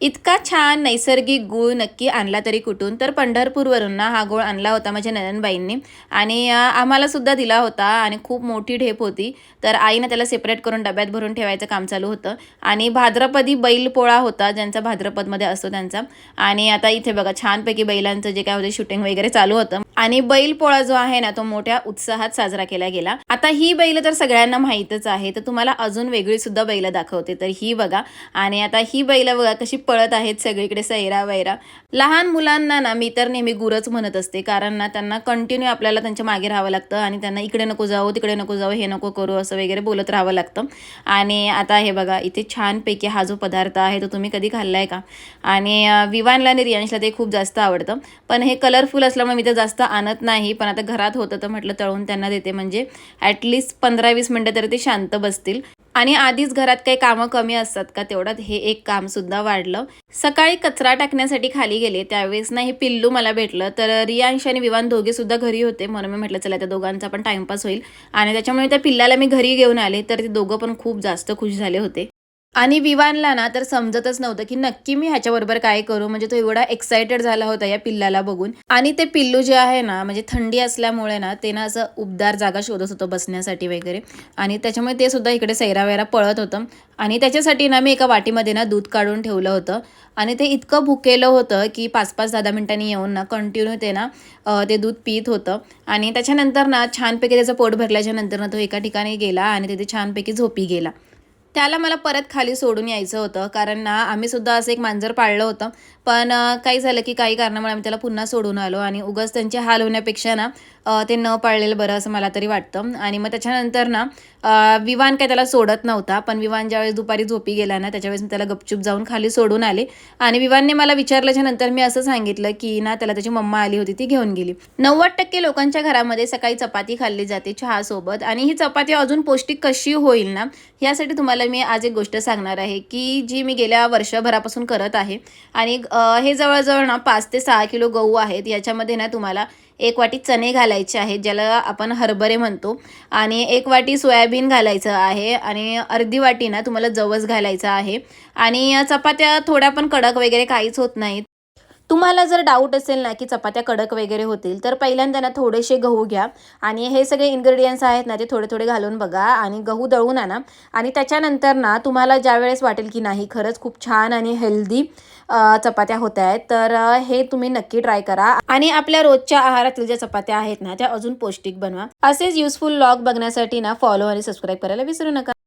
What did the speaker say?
इतका छान नैसर्गिक गूळ नक्की आणला तरी कुठून? तर पंढरपूरवरून ना हा गोळ आणला होता माझ्या नननबाईंनी आणि आम्हालासुद्धा दिला होता आणि खूप मोठी ढेप होती. तर आईनं त्याला सेपरेट करून डब्यात भरून ठेवायचं काम चालू होतं. आणि भाद्रपदी बैल पोळा होता ज्यांचा भाद्रपदमध्ये असतो त्यांचा. आणि आता इथे बघा छानपैकी बैलांचं जे काय होते शूटिंग वगैरे चालू होतं. आणि बैल पोळा जो आहे ना तो मोठ्या उत्साहात साजरा केला गेला. आता ही बैल तर सगळ्यांना माहीतच आहे तर तुम्हाला अजून वेगळी सुद्धा बैल दाखवते. तर ही बघा. आणि आता ही बैल बघा कशी पळत आहेत सगळीकडे सैरा वैरा. लहान मुलांना ना मी तर नेहमी गुरच म्हणत असते. कारण ना त्यांना कंटिन्यू आपल्याला त्यांच्या मागे राहावं लागतं आणि त्यांना इकडे नको जाऊ तिकडे नको जाऊ हे नको करू असं वगैरे बोलत राहावं लागतं. आणि आता हे बघा इथे छानपैकी हा जो पदार्थ आहे तो तुम्ही कधी खाल्लाय का? आणि विवानला आणि रियांशला ते खूप जास्त आवडतं. पण हे कलरफुल असल्यामुळे मी तर जास्त आणत नाही पण आता घरात होतं तर म्हटलं तळून त्यांना देते. म्हणजे ॲटलिस्ट पंधरा वीस मिनटं तरी ते शांत बसतील. आणि आधीच घरात काही कामं कमी असतात का तेवढ्यात हे एक काम सुद्धा वाढलं. सकाळी कचरा टाकण्यासाठी खाली गेले त्यावेळेस ना हे पिल्लू मला भेटलं. तर रियांश आणि विवान दोघे सुद्धा घरी होते. म्हणून मी म्हटलं चला त्या दोघांचा पण टाइमपास होईल. आणि त्याच्यामुळे त्या पिल्लाला मी घरी घेऊन आले तर ते दोघं पण खूप जास्त खुश झाले होते. आणि विवानला ना तर समजतच नव्हतं की नक्की मी ह्याच्याबरोबर काय करू. म्हणजे तो एवढा एक्सायटेड झाला होता या पिल्लाला बघून. आणि ते पिल्लू जे आहे ना म्हणजे थंडी असल्यामुळे ना ते ना असं उबदार जागा शोधत होतं बसण्यासाठी वगैरे. आणि त्याच्यामुळे ते सुद्धा इकडे सैरावैरा पळत होतं. आणि त्याच्यासाठी ना मी एका वाटीमध्ये ना दूध काढून ठेवलं होतं. आणि ते इतकं भुकेलं होतं की पाच पाच दहा दहा मिनिटांनी येऊन ना कंटिन्यू ते ना ते दूध पित होतं. आणि त्याच्यानंतर ना छानपैकी त्याचं पोट भरल्याच्या नंतर ना तो एका ठिकाणी गेला आणि तिथे छानपैकी झोपी गेला. त्याला मला परत खाली सोडून यायचं होतं. कारण ना आम्ही सुद्धा असं एक मांजर पाळलं होतं. पण काही झालं की काही कारणामुळे आम्ही त्याला पुन्हा सोडून आलो. आणि उगाच त्यांचे हाल होण्यापेक्षा ना ते न पाळलेलं बरं असं मला तरी वाटतं. आणि मग त्याच्यानंतर ना विवान काय त्याला सोडत नव्हता. पण विवान ज्यावेळेस दुपारी झोपी गेला ना त्याच्यावेळेस मी त्याला गपचूप जाऊन खाली सोडून आले. आणि विवानने मला विचारल्याच्या नंतर मी असं सांगितलं की ना त्याला त्याची मम्मा आली होती ती घेऊन गेली. नव्वद टक्के लोकांच्या घरामध्ये सकाळी चपाती खाल्ली जाते चहासोबत. आणि ही चपाती अजून पौष्टिक कशी होईल ना यासाठी तुम्हाला मी आज एक गोष्ट सांगणार आहे की जी मी गेल्या वर्षभरापासून करत आहे. आणि हे जवळजवळ ना पाच ते सहा किलो गहू आहेत. याच्यामध्ये ना तुम्हाला एक वाटी चणे घालायचे आहेत ज्याला आपण हरभरे म्हणतो. आणि एक वाटी सोयाबीन घालायचं आहे आणि अर्धी वाटी ना तुम्हाला जवस घालायचं आहे. आणि चपात्या थोड्या पण कडक वगैरे काहीच होत नाहीत. तुम्हाला जर डाऊट असेल ना की चपात्या कडक वगैरे होतील तर पहिल्यांदा ना थोडेसे गहू घ्या. आणि हे सगळे इन्ग्रेडियंट्स आहेत ना ते थोडे थोडे घालून बघा आणि गहू दळून आणा. आणि त्याच्यानंतर ना तुम्हाला ज्या वेळेस वाटेल की नाही खरंच खूप छान आणि हेल्दी चपात्या होत आहेत. तर हे तुम्ही नक्की ट्राय करा. आणि आपल्या रोजच्या आहारातील ज्या चपात्या आहेत ना त्या अजून पौष्टिक बनवा. असेच युजफुल लॉग बघण्यासाठी ना फॉलो आणि सबस्क्राईब करायला विसरू नका.